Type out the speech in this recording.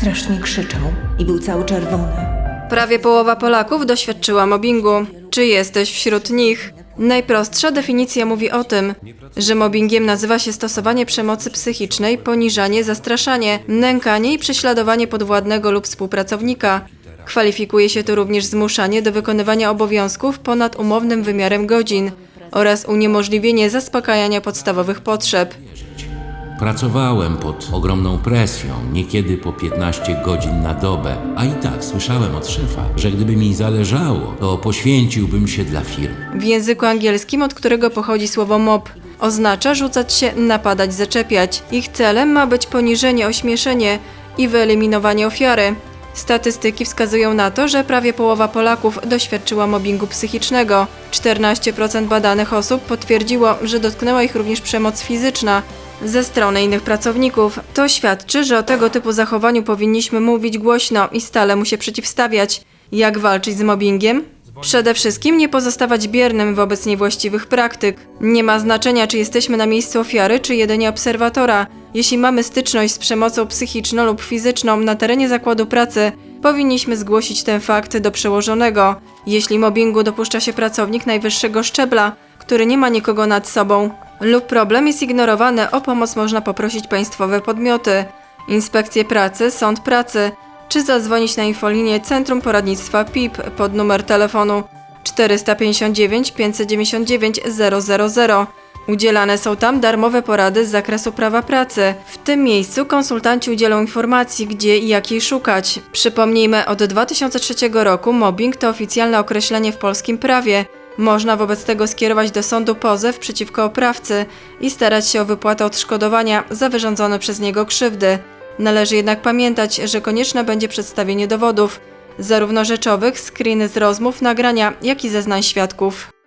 Strasznie krzyczał i był cały czerwony. Prawie połowa Polaków doświadczyła mobbingu. Czy jesteś wśród nich? Najprostsza definicja mówi o tym, że mobbingiem nazywa się stosowanie przemocy psychicznej, poniżanie, zastraszanie, nękanie i prześladowanie podwładnego lub współpracownika. Kwalifikuje się to również zmuszanie do wykonywania obowiązków ponad umownym wymiarem godzin oraz uniemożliwienie zaspokajania podstawowych potrzeb. Pracowałem pod ogromną presją, niekiedy po 15 godzin na dobę, a i tak słyszałem od szefa, że gdyby mi zależało, to poświęciłbym się dla firmy. W języku angielskim, od którego pochodzi słowo mob, oznacza rzucać się, napadać, zaczepiać. Ich celem ma być poniżenie, ośmieszenie i wyeliminowanie ofiary. Statystyki wskazują na to, że prawie połowa Polaków doświadczyła mobbingu psychicznego. 14% badanych osób potwierdziło, że dotknęła ich również przemoc fizyczna ze strony innych pracowników. To świadczy, że o tego typu zachowaniu powinniśmy mówić głośno i stale mu się przeciwstawiać. Jak walczyć z mobbingiem? Przede wszystkim nie pozostawać biernym wobec niewłaściwych praktyk. Nie ma znaczenia, czy jesteśmy na miejscu ofiary, czy jedynie obserwatora. Jeśli mamy styczność z przemocą psychiczną lub fizyczną na terenie zakładu pracy, powinniśmy zgłosić ten fakt do przełożonego. Jeśli mobbingu dopuszcza się pracownik najwyższego szczebla, który nie ma nikogo nad sobą, lub problem jest ignorowany, o pomoc można poprosić państwowe podmioty, inspekcję pracy, sąd pracy, czy zadzwonić na infolinię Centrum Poradnictwa PIP pod numer telefonu 459 599 000. Udzielane są tam darmowe porady z zakresu prawa pracy. W tym miejscu konsultanci udzielą informacji, gdzie i jakiej szukać. Przypomnijmy, od 2003 roku mobbing to oficjalne określenie w polskim prawie. Można wobec tego skierować do sądu pozew przeciwko oprawcy i starać się o wypłatę odszkodowania za wyrządzone przez niego krzywdy. Należy jednak pamiętać, że konieczne będzie przedstawienie dowodów, zarówno rzeczowych, screeny z rozmów, nagrania, jak i zeznań świadków.